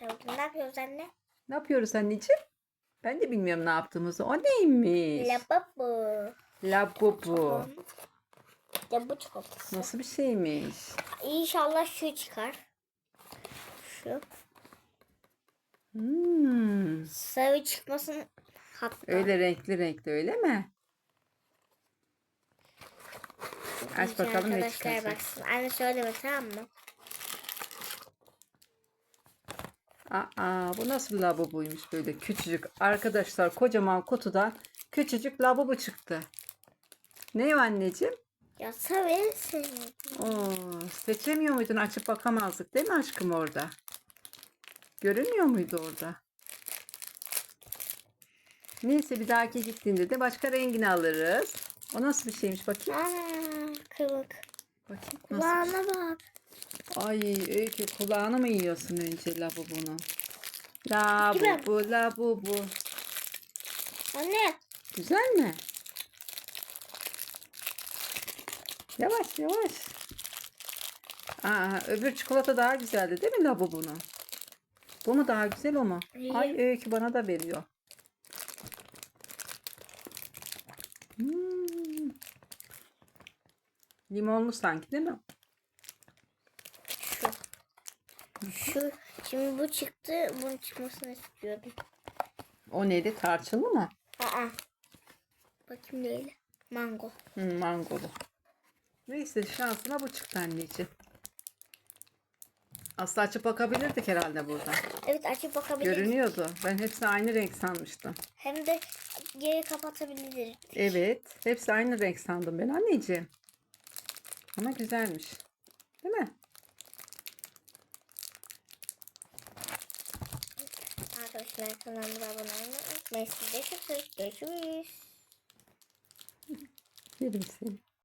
bugün ne yapıyoruz anne? Ne yapıyoruz anneciğim? Ben de bilmiyorum ne yaptığımızı. O neymiş? Labubu. Ya bu çikolatası. Nasıl bir şeymiş? İnşallah şu çıkar. Şu. Hmm. Sarı çıkmasın hatta. Öyle renkli renkli öyle mi? Aç bakalım ne çıkacak. baksın. Anne söyleme tamam mı? Aa bu nasıl lavabuymuş böyle küçücük. Arkadaşlar kocaman kutudan küçücük lavabo çıktı. Ne anneciğim? Ya seversin. Oo, seçemiyor muydun? Açıp bakamazdık değil mi aşkım orada? Görünmüyor muydu orada? Neyse bir dahaki gittiğinde de başka rengini alırız. O nasıl bir şeymiş bakayım. Aa, kıvık. Bakayım nasıl? Kulağına bak. Ay öykü kulağını mı yiyorsun önce lavabonu? Labubu labubu. Anne. Güzel mi? Yavaş yavaş. Aa, öbür çikolata daha güzeldi değil mi labubunun? Bu mu daha güzel o mu? İyi. Ay öykü bana da veriyor. Hmm. Limonlu sanki değil mi? Şu. Şu. Şimdi bu çıktı. Bunun çıkmasını istiyordum. O neydi? Tarçınlı mı? Aa. Bakayım değil. Mango. Hmm, mangolu. Neyse şansına bu çıktı anneciğim. Aslı açıp bakabilirdik herhalde burada. Evet açıp bakabiliriz. Görünüyordu. Ben hepsi aynı renk sanmıştım. Hem de geri kapatabiliriz. Evet. Hepsi aynı renk sandım ben anneciğim. Ama güzelmiş. Değil mi? Arkadaşlar kanalımıza abone olmayı unutmayın. Size çok Görüşürüz. Yerim seni.